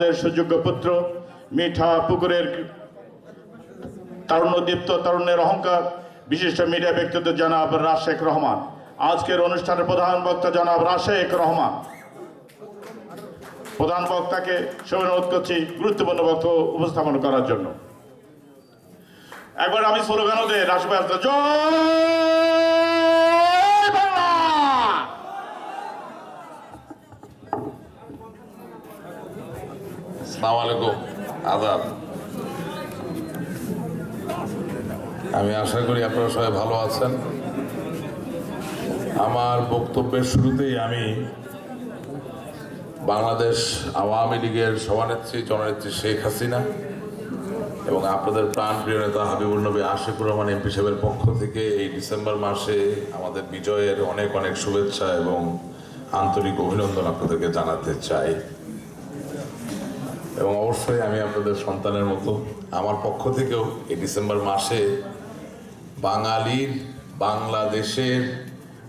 সুযোগ্য পুত্র, মিঠা পুকুরের তারুণ্যদীপ্ত তরুণের অহংকার, বিশিষ্ট মিডিয়া ব্যক্তিত্ব জনাব রাশেক রহমান। আজকের অনুষ্ঠানের প্রধান বক্তা জনাব রাশেক রহমান। প্রধান বক্তাকে অনুরোধ করছি, গুরুত্বপূর্ণ বক্তব্য উপস্থাপন করার জন্য। একবার আমি স্লোগানও জয় সালাম আলাইকুম। আদাব। আমি আশা করি আপনারা সবাই ভালো আছেন। আমার বক্তব্যের শুরুতেই আমি বাংলাদেশ আওয়ামী লীগের সভানেত্রী, জননেত্রী শেখ হাসিনা এবং আপনাদের প্রাণপ্রিয় নেতা হাবিবুল নবী আশিকুর রহমান এমপি সাহেবের পক্ষ থেকে এই ডিসেম্বর মাসে আমাদের বিজয়ের অনেক অনেক শুভেচ্ছা এবং আন্তরিক অভিনন্দন আপনাদেরকে জানাতে চাই। এবং অবশ্যই আমি আপনাদের সন্তানের মতো আমার পক্ষ থেকেও এই ডিসেম্বর মাসে বাঙালির, বাংলাদেশের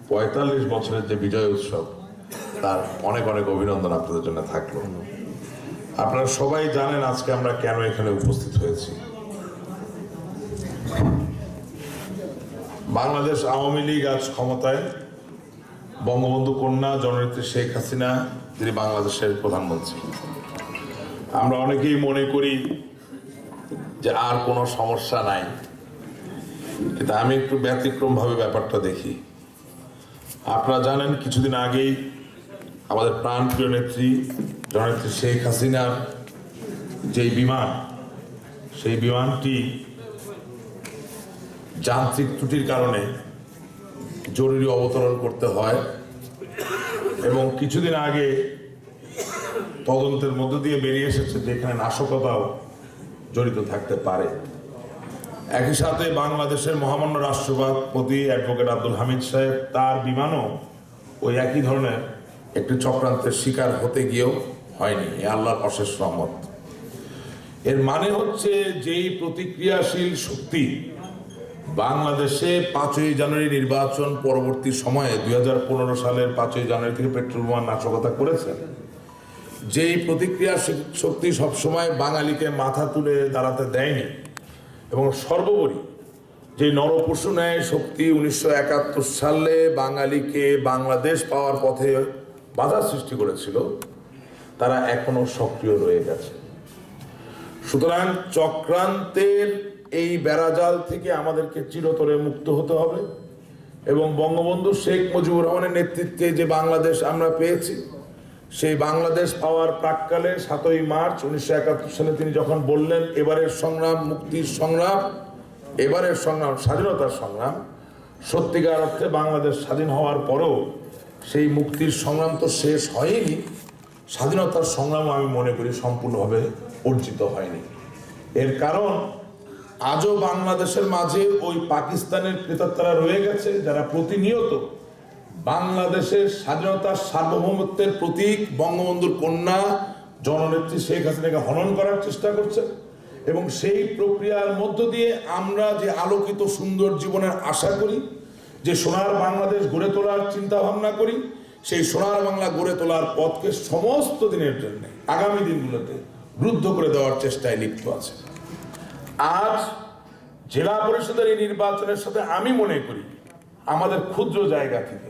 পঁয়তাল্লিশ বছরের যে বিজয় উৎসব, তার অনেক অনেক অভিনন্দন আপনাদের জন্য থাকল। আপনারা সবাই জানেন আজকে আমরা কেন এখানে উপস্থিত হয়েছি। বাংলাদেশ আওয়ামী লীগ আজ ক্ষমতায়। বঙ্গবন্ধু কন্যা, জননেত্রী শেখ হাসিনা, তিনি বাংলাদেশের প্রধানমন্ত্রী। আমরা অনেকেই মনে করি যে আর কোনো সমস্যা নাই। কিন্তু আমি একটু ব্যতিক্রমভাবে ব্যাপারটা দেখি। আপনারা জানেন, কিছুদিন আগেই আমাদের প্রাণপ্রিয় নেত্রী, জননেত্রী শেখ হাসিনার যেই বিমান, সেই বিমানটি যান্ত্রিক ত্রুটির কারণে জরুরি অবতরণ করতে হয় এবং কিছুদিন আগে তদন্তের মধ্য দিয়ে বেরিয়ে এসেছে যে এখানে নাশকতাও জড়িত থাকতে পারে। একই সাথে বাংলাদেশের মহামান্য রাষ্ট্রপতি অ্যাডভোকেট আব্দুল হামিদ সাহেব তার বিমানও ওই একই ধরনের একটি চক্রান্তের শিকার হতে গিয়েও হয়নি, এ আল্লাহর অশেষ রহমত। এর মানে হচ্ছে যেই প্রতিক্রিয়াশীল শক্তি বাংলাদেশে পাঁচই জানুয়ারি নির্বাচন পরবর্তী সময়ে দুই হাজার পনেরো সালের পাঁচই জানুয়ারি থেকে পেট্রোল বোমার নাশকতা করেছেন যেই প্রতিক্রিয়া শক- শক্তি সবসময় বাঙালিকে মাথা তুলে দাঁড়াতে দেয়নি, এবং সর্বোপরি যে নরপশু ন্যায় শক্তি উনিশশো একাত্তর সালে বাঙালিকে বাংলাদেশ পাওয়ার পথে বাধা সৃষ্টি করেছিল, তারা এখনও সক্রিয় রয়ে গেছে। সুতরাং চক্রান্তের এই বেড়াজাল থেকে আমাদেরকে চিরতরে মুক্ত হতে হবে, এবং বঙ্গবন্ধু শেখ মুজিবুর রহমানের নেতৃত্বে যে বাংলাদেশ আমরা পেয়েছি সেই বাংলাদেশ পাওয়ার প্রাককালে সাতই মার্চ উনিশশো একাত্তর সালে তিনি যখন বললেন, এবারের সংগ্রাম, মুক্তির সংগ্রাম, এবারের সংগ্রাম, স্বাধীনতার সংগ্রাম, সত্যিকার অর্থে বাংলাদেশ স্বাধীন হওয়ার পরেও সেই মুক্তির সংগ্রাম তো শেষ হয়নি। স্বাধীনতার সংগ্রাম আমি মনে করি সম্পূর্ণভাবে অর্জিত হয়নি। এর কারণ, আজও বাংলাদেশের মাঝে ওই পাকিস্তানের ক্রেতাত্তারা রয়ে গেছে, যারা প্রতিনিয়ত বাংলাদেশের স্বাধীনতার সার্বভৌমত্বের প্রতীক বঙ্গবন্ধুর কন্যা জননেত্রী শেখ হাসিনাকে হনন করার চেষ্টা করছে এবং সেই প্রক্রিয়ার মধ্য দিয়ে আমরা যে আলোকিত সুন্দর জীবনের আশা করি, যে সোনার বাংলাদেশ গড়ে তোলার চিন্তা ভাবনা করি, সেই সোনার বাংলা গড়ে তোলার পথকে সমস্ত দিনের জন্য, আগামী দিনগুলোতে রুদ্ধ করে দেওয়ার চেষ্টায় লিপ্ত আছে। আজ জেলা পরিষদের এই নির্বাচনের সাথে আমি মনে করি আমাদের ক্ষুদ্র জায়গা থেকে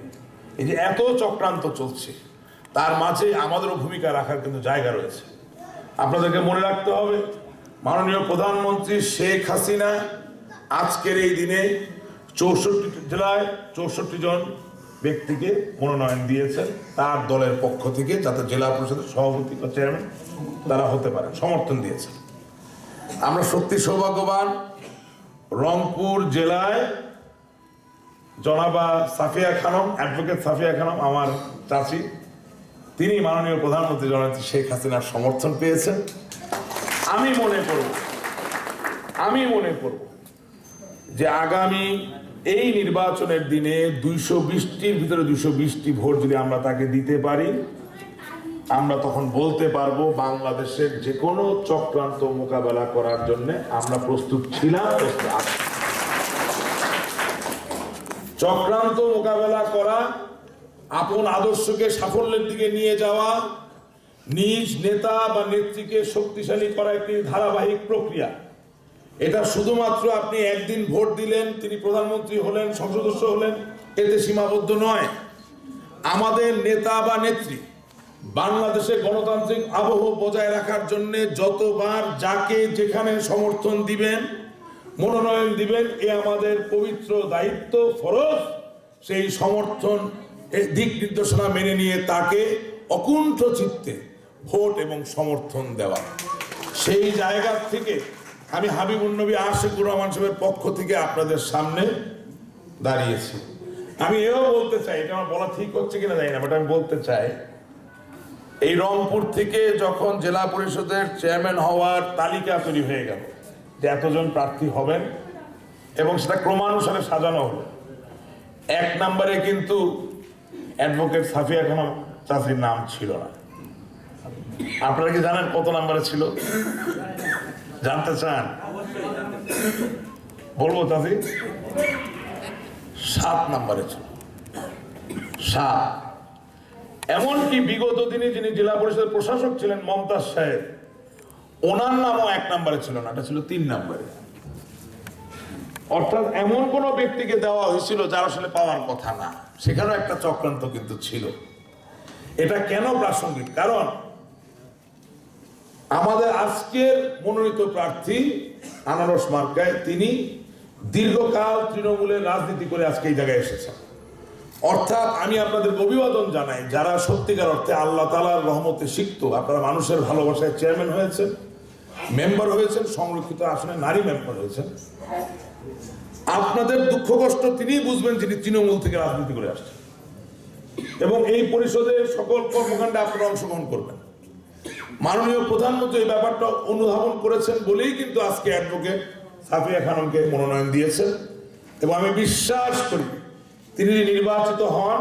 এই যে এত চক্রান্ত চলছে, তার মাঝে আমাদেরও ভূমিকা রাখার কিন্তু জায়গা রয়েছে। আপনাদেরকে মনে রাখতে হবে, মাননীয় প্রধানমন্ত্রী শেখ হাসিনা আজকের এই দিনে চৌষট্টি জেলায় চৌষট্টি জন ব্যক্তিকে মনোনয়ন দিয়েছেন। তার দলের পক্ষ থেকে যাতে জেলা পরিষদের সভাপতি বা চেয়ারম্যান তারা হতে পারে সমর্থন দিয়েছেন। আমরা সত্যি সৌভাগ্যবান, রংপুর জেলায় জনাবা সাফিয়া খানম অ্যাডভোকেট সাফিয়া খানম, আমার চাচি। তিনি মাননীয় প্রধানমন্ত্রী জননেত্রী শেখ হাসিনার সমর্থন পেয়েছেন। আমি মনে করব, আমি মনে করব যে আগামী এই নির্বাচনের দিনে দুইশো বিশটির ভিতরে দুইশো বিশটি ভোট যদি আমরা তাকে দিতে পারি, আমরা তখন বলতে পারব বাংলাদেশের যে কোনো চক্রান্ত মোকাবেলা করার জন্য আমরা প্রস্তুত ছিলাম, প্রস্তুত আছি। চক্রান্ত মোকাবেলা করা, আপন আদর্শকে সাফল্যের দিকে নিয়ে যাওয়া, নিজ নেতা বা নেত্রীকে শক্তিশালী করা একটি ধারাবাহিক প্রক্রিয়া। এটা শুধুমাত্র আপনি একদিন ভোট দিলেন, তিনি প্রধানমন্ত্রী হলেন, সংসদ সদস্য হলেন, এতে সীমাবদ্ধ নয়। আমাদের নেতা বা নেত্রী বাংলাদেশে গণতান্ত্রিক আবহ বজায় রাখার জন্য যতবার, যাকে যেখানে সমর্থন দিবেন মনোনয়ন দিবেন, এ আমাদের পবিত্র দায়িত্ব, ফরজ। সেই সমর্থন দিক নির্দেশনা মেনে নিয়ে তাকে অকুণ্ঠ চিত্তে ভোট এবং সমর্থন দেওয়া। সেই জায়গা থেকে আমি হাবিবুল নবী আশিকুর রহমান সাহেবের পক্ষ থেকে আপনাদের সামনে দাঁড়িয়েছি। আমি এও বলতে চাই, এটা আমার বলা ঠিক হচ্ছে কিনা জানি না বাট আমি বলতে চাই, এই রংপুর থেকে যখন জেলা পরিষদের চেয়ারম্যান হওয়ার তালিকা তৈরি হয়ে গেল যে এতজন প্রার্থী হবেন এবং সেটা ক্রমানুসারে সাজানো হলো। এক নম্বরে কিন্তু অ্যাডভোকেট সাফিয়া খানম চাষির নাম ছিল না। আপনারা কি জানেন কত নম্বরে ছিল? জানতে চান? বলব চাষি সাত নম্বরে ছিল। সাত। এমনকি বিগত দিনে যিনি জেলা পরিষদের প্রশাসক ছিলেন মমতাজ সাহেব ওনার নামও এক নম্বরে ছিল না, এটা ছিল তিন নম্বরে। অর্থাৎ এমন কোন ব্যক্তিকে দেওয়া হয়েছিল যার আসলে পাওয়ার কথা না। সেখানেও একটা চক্রান্ত কিন্তু ছিল। এটা কেন প্রাসঙ্গিক? কারণ আমাদের আজকের মনোনীত প্রার্থী আনারস মার্কায় তিনি দীর্ঘকাল তৃণমূলের রাজনীতি করে আজকে এই জায়গায় এসেছেন। অর্থাৎ আমি আপনাদের অভিবাদন জানাই, যারা সত্যিকার অর্থে আল্লাহ তালার রহমতে শিখত আপনারা মানুষের ভালোবাসায় চেয়ারম্যান হয়েছেন মেম্বার হয়েছেন, সংরক্ষিত আসনে নারী মেম্বার হয়েছেন। আপনাদের দুঃখ কষ্ট তিনিই বুঝবেন যিনি তৃণমূল থেকে রাজনীতি করে আসছেন। এবং এই পরিষদের সকল কর্মকাণ্ডে আপনারা অংশগ্রহণ করবেন। মাননীয় প্রধানমন্ত্রী এই ব্যাপারটা অনুধাবন করেছেন বলেই কিন্তু আজকে অ্যাডভোকেট সাফিয়া খানমকে মনোনয়ন দিয়েছেন। এবং আমি বিশ্বাস করি, তিনি নির্বাচিত হন,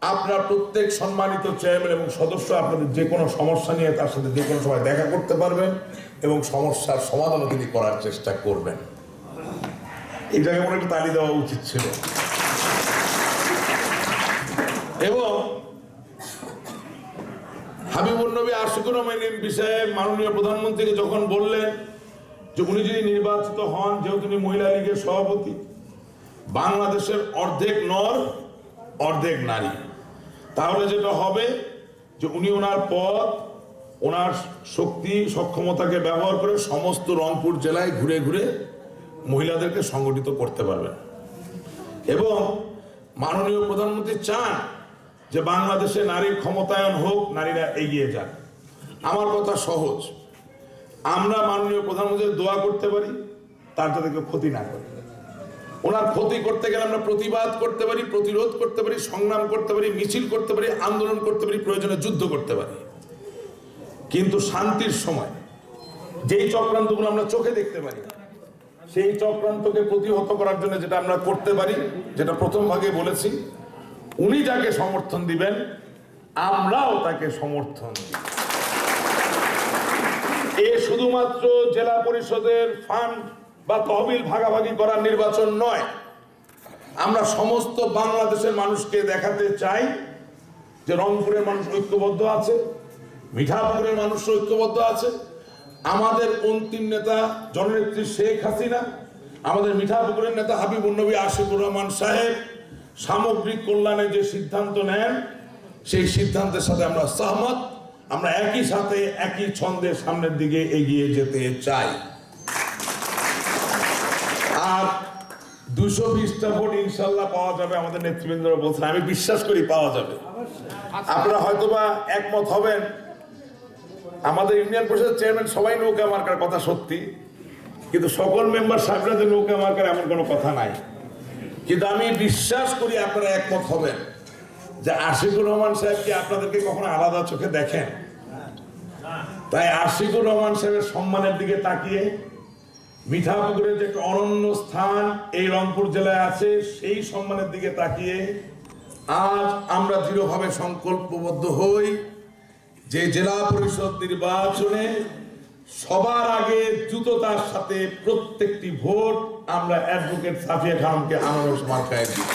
আপনার প্রত্যেক সম্মানিত চেয়ারম্যান এবং সদস্য আপনাদের যে কোনো সমস্যা নিয়ে তার সাথে যে কোনো সময় দেখা করতে পারবেন। এবং সমস্যার সমাধানও তিনি করার চেষ্টা করবেন। এটাকে মনে একটা তালি দেওয়া উচিত ছিল। এবং হাবিবুর নবী আশিকুর রহমান এমপি সাহেব মাননীয় প্রধানমন্ত্রীকে যখন বললেন যে উনি যদি নির্বাচিত হন, যেহেতু উনি মহিলা লীগের সভাপতি, বাংলাদেশের অর্ধেক নর, অর্ধেক নারী। তাহলে যেটা হবে যে উনি ওনার পদ ওনার শক্তি, সক্ষমতাকে ব্যবহার করে সমস্ত রংপুর জেলায় ঘুরে ঘুরে মহিলাদেরকে সংগঠিত করতে পারবেন। এবং মাননীয় প্রধানমন্ত্রী চান যে বাংলাদেশে নারীর ক্ষমতায়ন হোক, নারীরা এগিয়ে যাক। আমার কথা সহজ। আমরা মাননীয় প্রধানমন্ত্রী দোয়া করতে পারি, তার যাতে কেউ ক্ষতি না করে। ওনার ক্ষতি করতে গেলে আমরা প্রতিবাদ করতে পারি, প্রতিরোধ করতে পারি, সংগ্রাম করতে পারি, মিছিল করতে পারি, আন্দোলন করতে পারি, প্রয়োজনে যুদ্ধ করতে পারি। কিন্তু শান্তির সময়, যেই চক্রান্তগুলো আমরা চোখে দেখতে পারি, সেই চক্রান্তকে প্রতিহত করার জন্য যেটা আমরা করতে পারি, যেটা প্রথম ভাগে বলেছি, উনি যাকে সমর্থন দিবেন, আমরাও তাকে সমর্থন এ শুধুমাত্র জেলা পরিষদের ফান্ড বা তহবিল ভাগাভাগি করার নির্বাচন নয়, আমরা সমস্ত বাংলাদেশের মানুষকে দেখাতে চাই যে রংপুরের মানুষ ঐক্যবদ্ধ আছে মিঠাপুরের মানুষ ঐক্যবদ্ধ আছে। আমাদের অন্তিম নেতা জননেত্রী শেখ হাসিনা আমাদের মিঠাপুকুরের নেতা হাবিবুর নবী আশিকুর রহমান সাহেব সামগ্রিক কল্যাণে যে সিদ্ধান্ত নেন সেই সিদ্ধান্তের সাথে আমরা সহমত। আমরা একই সাথে একই ছন্দে সামনের দিকে এগিয়ে যেতে চাই। আর দুশো বিশটা ভোট ইনশাল্লাহ পাওয়া যাবে আমাদের নেতৃবৃন্দরা বলছেন আমি বিশ্বাস করি পাওয়া যাবে। আপনারা হয়তোবা একমত হবেন আমাদের ইউনিয়ন পরিষদের চেয়ারম্যান সবাই নৌকা মার্কার কথা সত্যি, কিন্তু সকল মেম্বার সাহেবরা যে নৌকা মার্কার এমন কোনো কথা নাই। কিন্তু আমি বিশ্বাস করি আপনারা একমত হবেন যে আশিকুর রহমান সাহেব কি আপনাদেরকে কখনো আলাদা চোখে দেখেন? তাই আশিকুর রহমান সাহেবের সম্মানের দিকে তাকিয়ে মিঠাপুকুরের যে একটা অনন্য স্থান এই রংপুর জেলায় আছে, সেই সম্মানের দিকে তাকিয়ে আজ আমরা দৃঢ়ভাবে সংকল্পবদ্ধ হই। যে জেলা পরিষদ নির্বাচনে সবার আগে দ্রুততার সাথে প্রত্যেকটি ভোট আমরা অ্যাডভোকেট সাফিয়া খানকে আনারস মার্কায় দিই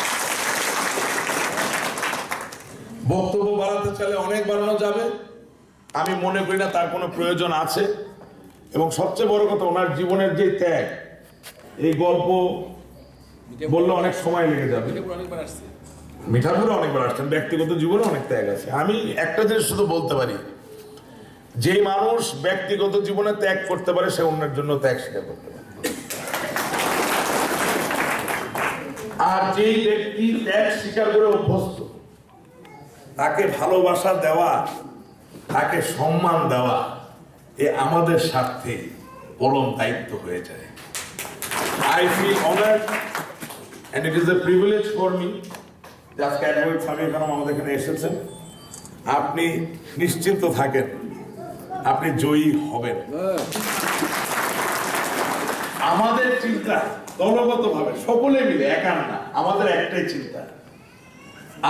বক্তব্য বাড়াতে চাইলে অনেক বাড়ানো যাবে। আমি মনে করি না তার কোনো প্রয়োজন আছে। এবং সবচেয়ে বড় কথা, ওনার জীবনের যে ত্যাগ, এই গল্প বললে অনেক সময় লেগে যাবে। মিঠাপুরে অনেকবার আসছেন ব্যক্তিগত জীবনে অনেক ত্যাগ আছে। আমি একটা জিনিস শুধু বলতে পারি যে মানুষ ব্যক্তিগত জীবনে ত্যাগ করতে পারে, সে অন্যের জন্য ত্যাগ স্বীকার করতে পারে। আর যেই ব্যক্তি ত্যাগ স্বীকার করে অভ্যস্ত, তাকে ভালোবাসা দেওয়া, তাকে সম্মান দেওয়া, এ আমাদের স্বার্থে পরম দায়িত্ব হয়ে যায়। I feel honoured and it is a privilege for me আমাদের এখানে এসেছেন? আপনি নিশ্চিন্ত থাকেন, আপনি জয়ী হবেন। আমাদের চিন্তা দলগতভাবে, সকলে মিলে একার না, আমাদের একটাই চিন্তা।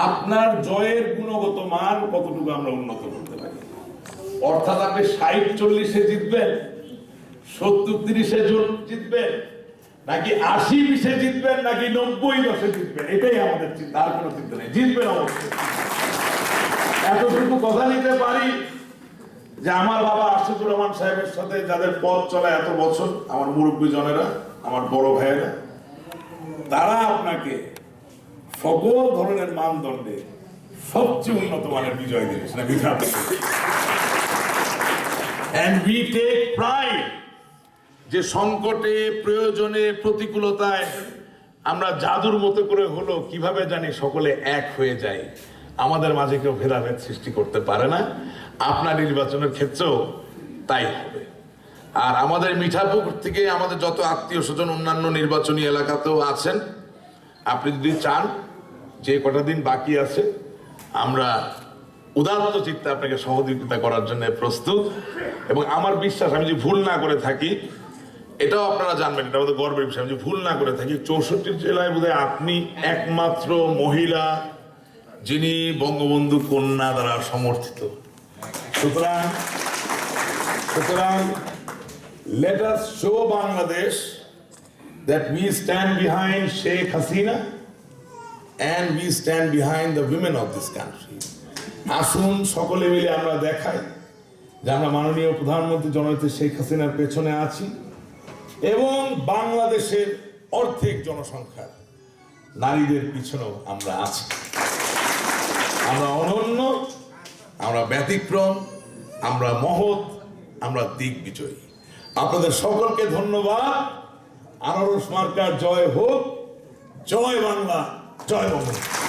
আপনার জয়ের গুণগত মান কতটুকু আমরা উন্নত করতে পারি? অর্থাৎ আপনি ষাট, চল্লিশে জিতবেন, সত্তর, তিরিশে জিতবেন নাকি আশি বিশে জিতবেন, নাকি নব্বই দশে জিতবেন? এটাই আমাদের চিন্তা, আর কোনো চিন্তা নেই। জিতবেন অবশ্যই। এতটুকু কথা নিতে পারি যে আমার বাবা আশিকুর রহমান সাহেবের সাথে যাদের পথ চলা এত বছর, আমার মুরব্বী জনেরা, আমার বড় ভাইয়েরা, তারা আপনাকে সকল ধরনের মানদণ্ডে সবচেয়ে উন্নত মানের বিজয় অ্যান্ড উই টেক প্রাইড যে সংকটে, প্রয়োজনে, প্রতিকূলতায় আমরা জাদুর মতো করে হলো, কীভাবে জানি সকলে এক হয়ে যায় আমাদের মাঝে কেউ ভেদাভেদ সৃষ্টি করতে পারে না। আপনার নির্বাচনের ক্ষেত্রেও তাই হবে। আর আমাদের মিঠাপুকুর থেকে আমাদের যত আত্মীয় স্বজন, অন্যান্য নির্বাচনী এলাকাতেও আছেন, আপনি যদি চান যে কটা দিন বাকি আছে, আমরা উদাত্ত চিত্তে আপনাকে সহযোগিতা করার জন্য প্রস্তুত। এবং আমার বিশ্বাস, আমি যদি ভুল না করে থাকি এটাও আপনারা জানবেন এটা আমাদের গর্বের বিষয়। আমি যদি ভুল না করে থাকি, চৌষট্টি জেলায় বোধহয় আপনি একমাত্র মহিলা যিনি বঙ্গবন্ধু কন্যা দ্বারা সমর্থিত। সুতরাং সুতরাং us show Bangladesh that we stand behind Sheikh Hasina and we stand behind the women of this country. আসুন, সকলে মিলে আমরা দেখাই যে আমরা মাননীয় প্রধানমন্ত্রী জননেত্রী শেখ হাসিনার পেছনে আছি। এবং বাংলাদেশের অর্ধেক জনসংখ্যা নারীদের পিছনেও আমরা আছি। আমরা অনন্য, আমরা ব্যতিক্রম, আমরা মহৎ, আমরা দিগ্বিজয়ী আপনাদের সকলকে ধন্যবাদ। আনারস মার্কার জয় হোক। জয় বাংলা, জয় বঙ্গবন্ধু।